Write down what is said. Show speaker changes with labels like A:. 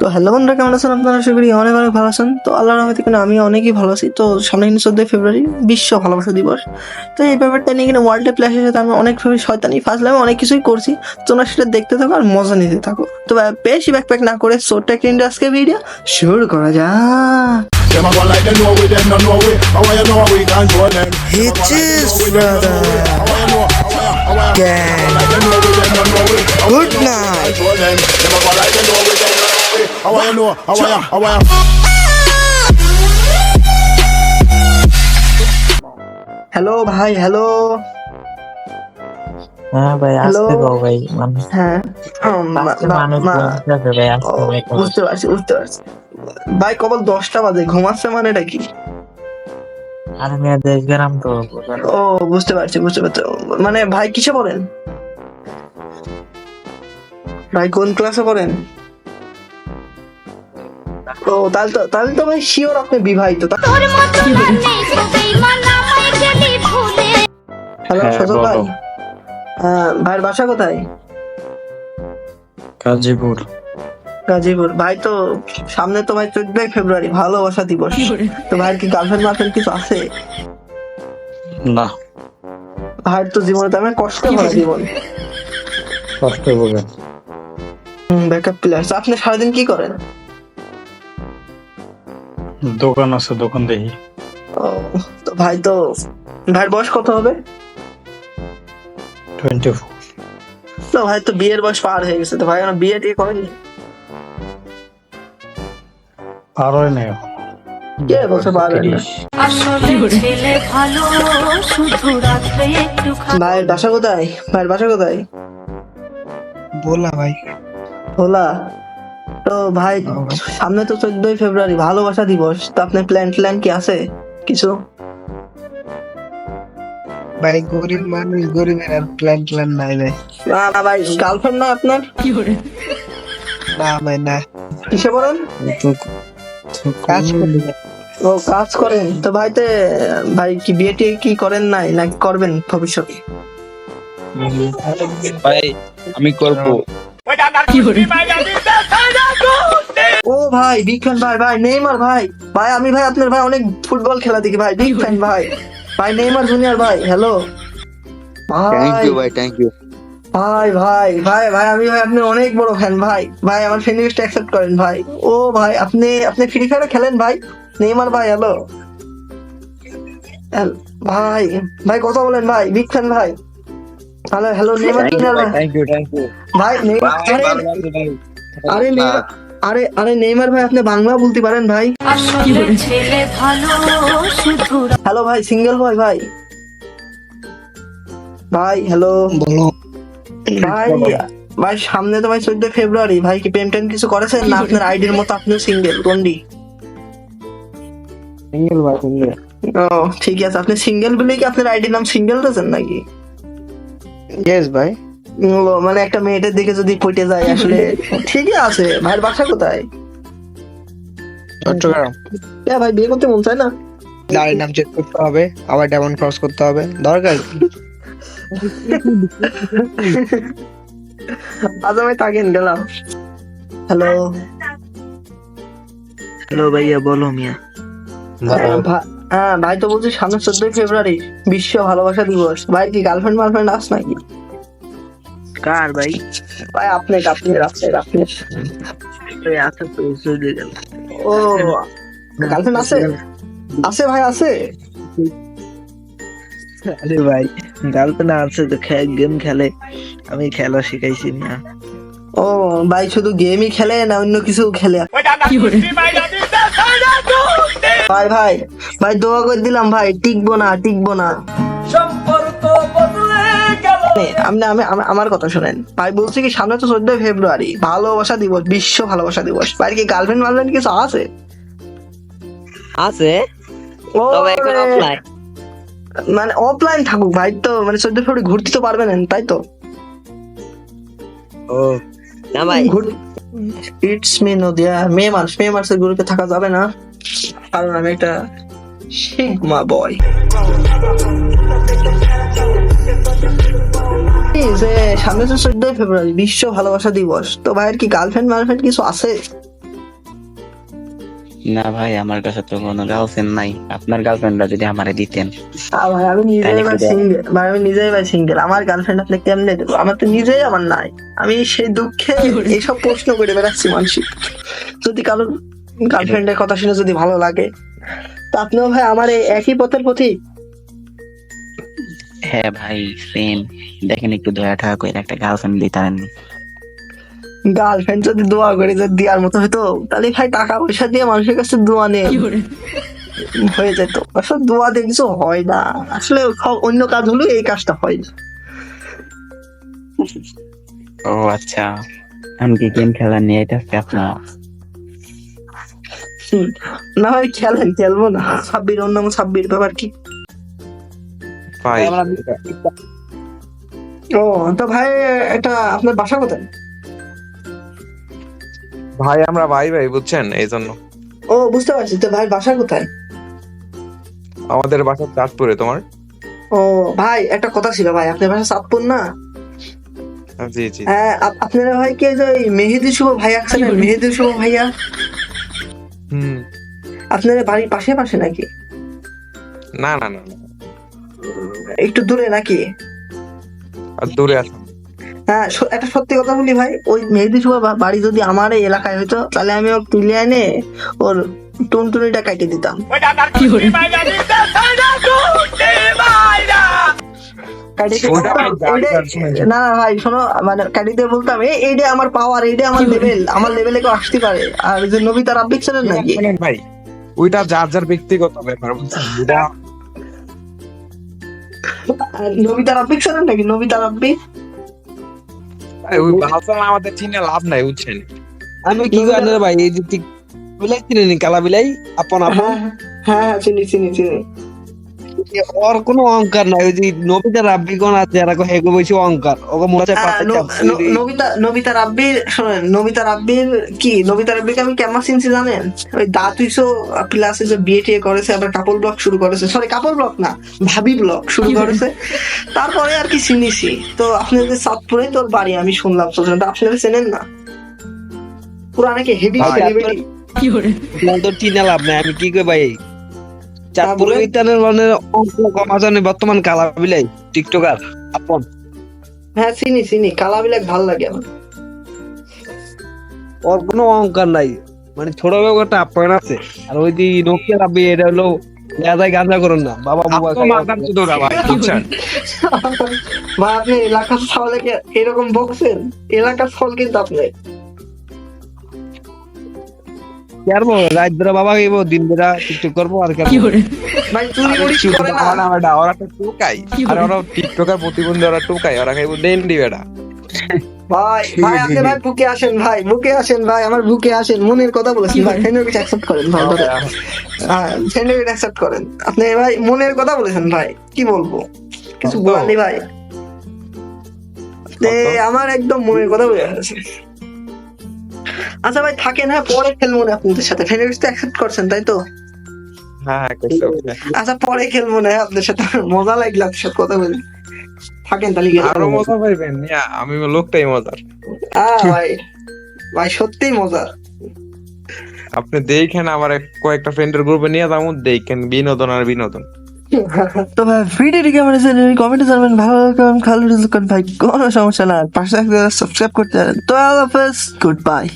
A: তো হ্যালো বন্ধুরা, কেমন আছেন আপনারা? আশা করি অনেক অনেক ভালো আছেন। তো আল্লাহর রহমতে কিন্তু আমি অনেকই ভালো আছি। তো সামনে কিন্তু চোদ্দই ফেব্রুয়ারি, বিশ্ব ভালোবাসা দিবস। তো এই ব্যাপারটা নিয়ে কিন্তু ওয়ার্ল্ড প্লেসের সাথে আমি অনেকভাবে শয়তানি, ফাজলাম, অনেক কিছুই করছি। তোমরা সেটা দেখতে থাকো আর মজা নিতে থাকো। তো বেশি ব্যাকপ্যাক না করে একটা কিন্তু আজকে ভিডিও শুরু করা যাক।
B: Them a How you know. How you know? How you, how you,
C: Gang.
B: like they know we, them no know we. How
C: Good
B: you
C: night.
B: control them? Them a go like they know we, them no know we. How you know? How you, how you?
A: Hello ভাই hello
D: হ্যাঁ ভাই? আসতে দাও ভাই মানুষ
A: হ্যাঁ বুঝতে পারছি বুঝতে পারছি ভাই কবল দশটা বাজে ঘুমাচ্ছে মানে এটা কি
D: আর মেয়ে দেশ গেলাম তো।
A: ও বুঝতে পারছি বুঝতে পারছি মানে ভাই কিসে পড়েন ভাই কোন ক্লাসে পড়েন ও তাহলে তো তাহলে তো ভাই শিওর আপনি বিবাহিত হ্যালো
E: হ্যাঁ,
A: সজল ভাই। ভাইয়ের বাসা কোথায়?
E: গাজীপুর।
A: গাজীপুর। ভাই তো সামনে তো ভাই চোদ্দই ফেব্রুয়ারি ভালোবাসা দিবস। তো ভাইয়ের কি গার্লফ্রেন্ড মার্লফ্রেন্ড কিছু আছে?
E: না।
A: ভাইয়ের তো জীবনে তেমন কষ্ট ভরা জীবন।
E: কষ্ট হবে।
A: ব্যাকআপ প্লেয়ার আপনি সারাদিন কি করেন?
E: দোকান আছে দোকান দেখি।
A: তো ভাই তো ভাইয়ের বয়স কত হবে? তো ভাই তো বিয়ের বয়স পার হয়ে গেছে তো ভাই বিয়ে টিয়ে করেনি?
E: পার হয় না
A: কে বলছে পার
F: হয়
A: ভাইয়ের বাসা কোথায়? ভাইয়ের বাসা কোথায়?
C: ভোলা ভাই।
A: ভোলা? তো ভাই সামনে তো চোদ্দই ফেব্রুয়ারি ভালোবাসা দিবস তো আপনার প্ল্যান ট্ল্যান কি আছে? কিছু?
C: ভাই গরিব মানুষ গরিবের আর প্ল্যান প্ল্যান নাই ভাই।
A: না না ভাই গার্লফ্রেন্ড না আপনার?
C: না ভাই না।
A: কিসে
C: তো কাজ করি
A: ও কাজ করেন। তো ভাই তে ভাই কি বিয়ে টিয়ে কি করেন নাই? নাকি করবেন ভবিষ্যতে?
G: ভাই আমি করব।
A: ও ভাই বিগ ফ্যান ভাই ভাই নেইমার ভাই। ভাই আমি ভাই আপনার ভাই অনেক ফুটবল খেলা দেখি ভাই বিগ ফ্যান ভাই। ভাই নেইমার জুনিয়র ভাই হ্যালো
G: থ্যাংক ইউ ভাই থ্যাংক ইউ
A: ভাই ভাই ভাই ভাই আমি ভাই আপনি অনেক বড় ফ্যান ভাই। ভাই আমার ফ্রেন্ড রিকোয়েস্ট অ্যাকসেপ্ট করেন ভাই। ও ভাই আপনি আপনি ফ্রি ফায়ারে খেলেন ভাই? নেইমার ভাই হ্যালো ভাই ভাই কথা বলেন ভাই বিগ ফ্যান ভাই। হ্যালো হ্যালো নেইমার
G: ভাই
A: নেইমার আরে আরে নেইমার আরে আরে নেইমার ভাই আপনি বাংলা বলতে পারেন ভাই। হ্যালো ভাই সিঙ্গেল বয় ভাই। ভাই হ্যালো।
C: বলো।
A: ভাই ভাই সামনে তো ভাই চোদ্দ ফেব্রুয়ারি। ভাই কি প্রেম টেম কিছু করেছেন? না আপনার আইডির মতো আপনিও সিঙ্গেল কোনটি
C: সিঙ্গেল ভাই সিঙ্গেল।
A: ও ঠিক আছে। আপনি সিঙ্গেল বলে কি আপনার আইডির নাম সিঙ্গেল রয়েছেন নাকি?
C: ইয়েস ভাই।
A: মানে একটা মেয়েটার দিকে যদি পটে যায় আসলে ঠিকই আছে। ভাইয়ের বাসা কোথায়?
C: চট্টগ্রাম।
A: ভাই বিয়ে করতে মন চায় না?
C: গাড়ির নাম চেক করতে হবে আবার ডায়মন্ড ক্রস করতে হবে। দরকার
A: আজ আমি তাকে গেলাম। হ্যালো।
D: হ্যালো ভাইয়া বলো মিয়া।
A: হ্যাঁ ভাই তো বলছি সামনে চোদ্দই ফেব্রুয়ারি বিশ্ব ভালোবাসা দিবস। ভাই কি গার্লফ্রেন্ড মার্লফ্রেন্ড আস নাকি?
D: কার ভাই?
A: ভাই আপনি আপনি আপনি আপনি।
D: ওই আছে তো চলে গেল।
A: ও গার্লফ্রেন্ড আছে? আছে ভাই আছে?
D: আরে ভাই গার্লফ্রেন্ড আছে তো গেম খেলে। আমি খেলা শিখাইছি না।
A: ও ভাই শুধু গেমই খেলে না অন্য কিছু খেলে? ভাই ভাই ভাই দোয়া করে দিলাম ভাই টিকবো না টিকবো না। আপনি আমি আমি- আমার কথা শুনেন। ভাই বলছি কি সামনে তো চোদ্দই ফেব্রুয়ারি। ভালোবাসা দিবস বিশ্ব ভালোবাসা দিবস। ভাই কি গার্লফ্রেন্ড মার্লফ্রেন্ড কিছু আছে?
D: আছে? তবে এখন অফলাইন
A: মানে অফলাইন থাকুক ভাই তো মানে চোদ্দ ফেব্রুয়ারি ঘুরতে তো পারবেন না, তাই তো?
D: ও না ভাই।
A: ইটস মি নদিয়া মে মাস মে মাসের গ্রুপে থাকা যাবে না। কারণ আমি একটা সিগমা বয়। যে সামনে তো চোদ্দই ফেব্রুয়ারি বিশ্ব ভালোবাসা দিবস। তো ভাইয়ের কি গার্লফ্রেন্ড মার্লফ্রেন্ড কিছু আছে?
H: না ভাই আমার কাছে তো কোনো গার্লফ্রেন্ড নাই। আপনার গার্লফ্রেন্ডরা যদি আমারে দিতেন।
A: ভাই আমি নিজেই ভাই? সিঙ্গেল ভাই আমি নিজেই ভাই সিঙ্গেল আমার গার্লফ্রেন্ড আপনি কেমনে দেবো আমার তো নিজেই আমার নাই। আমি সেই দুঃখে এইসব প্রশ্ন করে বেড়াচ্ছি মানসিক। যদি কারোর গার্লফ্রেন্ডের কথা শুনে যদি ভালো লাগে তা আপনিও ভাই আমার এই একই পথের প্রতি
H: হ্যাঁ ভাই সেম দেখেন একটু দয়া ঠয়া করে একটা গার্লফ্রেন্ড দিতেন
A: গার্লফ্রেন্ড যদি দোয়া করে যদি দেওয়ার মতো হতো তাহলে ভাই টাকা পয়সা দিয়ে মানুষের কাছে দোয়া নিয়ে হয়ে যেত। আসলে দোয়া দিয়ে কিছু হয় না। আসলে অন্য কাজ হলেও এই কাজটা হয় না।
H: ও আচ্ছা। আমি কি গেম খেলা নিয়ে এটা আপনার।
A: না ভাই খেলেন খেলব না। ছাব্বির অন্য ছাব্বির ব্যাপার কি?
I: ভাই।
A: ও তো ভাই এটা আপনার বাসা কোথায়?
I: ভাই আমরা ভাই ভাই বুঝছেন? এই জন্য
A: ও বুঝতে পারছি। তো ভাই বাসা কোথায়?
I: আমাদের বাসা চাঁদপুরে তোমার?
A: ও ভাই একটা কথা ছিল ভাই আপনার বাসা চাঁদপুর না?
I: জি জি।
A: হ্যাঁ আপ- আপনারা ভাই কে যে মেহেদি শুভ ভাই আছেন মেহেদি শুভ ভাইয়া?
I: হুম
A: আপনাদের বাড়ির পাশে পাশে নাকি
I: না না না।
A: একটু দূরে নাকি
I: আর দূরে আসুন
A: হ্যাঁ একটা সত্যি কথা বলি ভাই ওই মেহেদি বা- বাড়ি যদি আমার এই এলাকায় হইতো তাহলে আমি ওর তুলে এনে ওর টুনটুনিটা কাটিয়ে
I: দিতাম
A: না না ভাই শোনো মানে দিয়ে বলতাম এইটা আমার পাওয়ার এইটা আমার লেভেল আমার লেভেলে কেউ আসতে পারে। আর ওই যে নবিতা রাব্বিক ছিলেন নাকি?
I: ভাই ওইটা যার যার ব্যক্তিগত ব্যাপার বুঝছেন?
A: নাকি?
I: ওই ভাষা আমাদের চিনে লাভ নাই বুঝছেন?
C: আমি কি জানি ভাই এই যে ঠিক বিলাই চিনি নি কালা বিলাই? আপন আপন?
A: হ্যাঁ হ্যাঁ হ্যাঁ চিনি চিনি চিনি।
C: ওর কোনো অহংকার নাই ওই যে রাব্বিগণ আছে এরা হেগো বেশি অহংকার। ওকে মনে
A: নবিতা নবিতা রাব্বির শোনেন নবিতা রাব্বির কি নবিতা রাব্বিকে আমি কেমন চিনছি জানেন? ওই প্লাসে যে বিয়ে টিয়ে করেছে আবার কাপল ব্লগ শুরু করেছে। সরি কাপল ব্লগ না ভাবি ব্লগ শুরু করেছে। তারপরে আর কি চিনিছি। তো আপনি আপনাদের সাতপুরে তোর বাড়ি আমি শুনলাম শুনলাম আপনারা চেনেন না? পুরা নাকি হেভি সেলিব্রিটি
C: তোমার তো চিনে লাভ নাই আমি কি কই ভাই? চাঁদপুর। মানে বর্তমান কালা বিলাই টিকটকার আপন।
A: হ্যাঁ চিনি চিনি কালাবিলাক ভালো লাগে আমার।
C: ওর কোনো অহংকার নাই। মানে ছোট বেগো একটা আপ্যায়ন আছে। আর ওই যে নোকিয়া রাব্বি এটা হলো গাঁজায় গাঁজা করুন না। বাবা বাবা
I: ভাই
A: আপনি এলাকার ছাওয়ালে এরকম বকছেন? এলাকার ছল কিন্তু আপনি।
C: পারব রাত বাবা খাইব দিন টিকটক করব আর কেন
A: ভাই চুরি মুড়ি করে না?
I: আমার নাম ওরা তো টোকাই। আর ওরা টিকটকার প্রতিবন্ধী ওরা টোকাই ওরা খাইব ডেন্ডি বেটা
A: ভাই ভাই আপনি ভাই বুকে আসেন ভাই বুকে আসেন ভাই আমার বুকে আসেন মনের কথা বলেছেন ভাই অ্যাকসেপ্ট করেন ভাই ধরে অ্যাকসেপ্ট করেন। আপনি ভাই মনের কথা বলেছেন ভাই কি বলব? কিছু? ভাই। আমার একদম মনের কথা বলে আচ্ছা ভাই থাকেন হ্যাঁ পরে খেলব না আপনাদের সাথে। ফ্রেন্ডের তো অ্যাকসেপ্ট করছেন তাই তো?
I: হ্যাঁ।
A: আচ্ছা পরে খেলব না আপনাদের সাথে। মজা লাগল আপনার সাথে কথা বলে। থাকেন তাহলে।
I: আরও মজা পাইবেন? আমি লোকটাই মজার।
A: আহ, ভাই ভাই সত্যিই মজা
I: আপনি দেখেন আমার কয়েকটা ফ্রেন্ডের গ্রুপে নিয়ে যাব দেখেন বিনোদন আর বিনোদন।
A: তো ভাই ভিডিওটি কেমন হয়েছে কমেন্টে জানাবেন ভালো লাগবে খালি ভাই কোনো সমস্যা না। পাশে সাবস্ক্রাইব করতে তো আল্লাহ হাফেজ গুড বাই